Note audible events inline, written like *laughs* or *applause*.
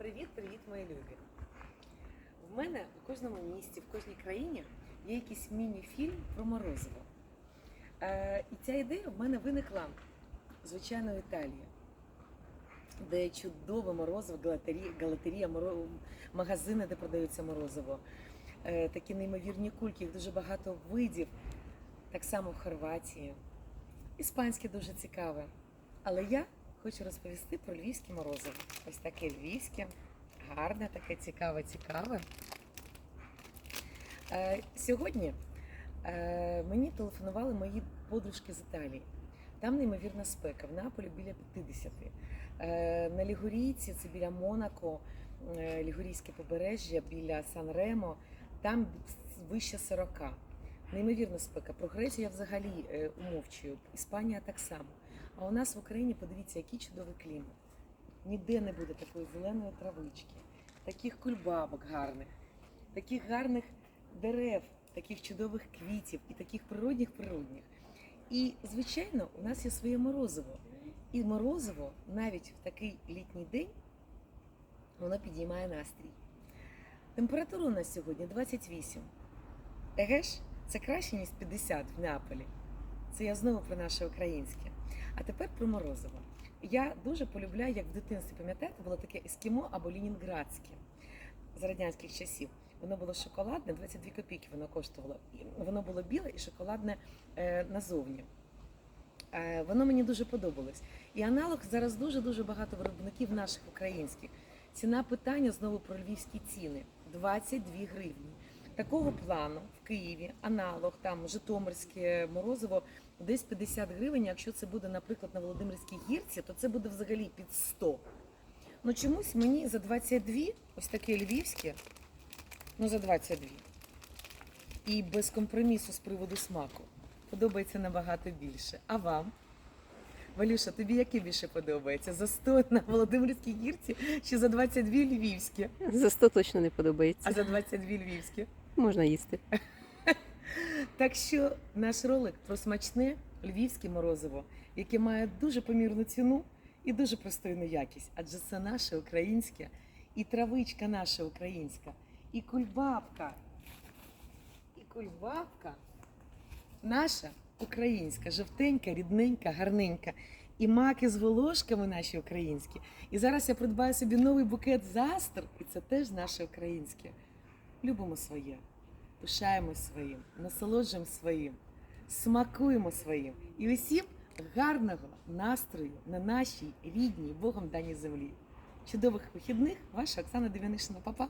Привіт, привіт, мої любі. В мене у кожному місті, в кожній країні є якийсь міні-фільм про морозиво. Е, і ця ідея в мене виникла, звичайно, в Італії, де чудове морозиво, галатерія, галатерія моро- магазини, де продаються морозиво. Е, такі неймовірні кульки, їх дуже багато видів. Так само в Хорватії. Іспанське дуже цікаве. Але я хочу розповісти про львівське морозиво. Ось таке львівське, гарне, таке цікаве, цікаве. Е, сьогодні е, мені телефонували мої подружки з Італії. Там неймовірна спека. В Наполі біля 50. Е, на Лігурійці, це біля Монако, е, Лігурійське побережжя, біля Сан-Ремо, там вище 40. Неймовірна спека. Про Грецію я взагалі умовчую. Іспанія так само. А у нас в Україні подивіться, який чудовий клімат. Ніде не буде такої зеленої травички, таких кульбабок гарних, таких гарних дерев, таких чудових квітів і таких природних природних. І, звичайно, у нас є своє морозиво. І морозиво навіть в такий літній день воно підіймає настрій. Температура у нас сьогодні 28. Еге ж, це краще, ніж 50 в Неаполі. Це я знову про наше українське. А тепер про морозиво. Я дуже полюбляю, як в дитинстві, пам'ятаєте, було таке ескімо або лінінградське з радянських часів. Воно було шоколадне, 22 копійки воно коштувало. Воно було біле і шоколадне е, назовні. Е, воно мені дуже подобалось. І аналог зараз дуже-дуже багато виробників наших українських. Ціна питання знову про львівські ціни 22 гривні. Такого плану в Києві аналог там Житомирське морозиво десь 50 гривень. Якщо це буде, наприклад, на Володимирській гірці, то це буде взагалі під 100. Ну чомусь мені за 22, ось таке львівське, ну за 22. І без компромісу з приводу смаку. Подобається набагато більше. А вам? Валюша, тобі яке більше подобається? За 100 на Володимирській гірці чи за 22 львівське? За 100 точно не подобається. А за 22 львівське? Можна їсти. *laughs* Так що наш ролик про смачне львівське морозиво, яке має дуже помірну ціну і дуже пристойну якість, адже це наше українське, і травичка наша українська, і кульбабка, і кульбабка наша українська, жовтенька, рідненька, гарненька. І маки з волошками наші українські. І зараз я придбаю собі новий букет застр, і це теж наше українське. Любимо своє пишаємось своїм, насолоджуємо своїм, смакуємо своїм і усім гарного настрою на нашій рідній Богом даній землі. Чудових вихідних, ваша Оксана Дев'янишина. Папа.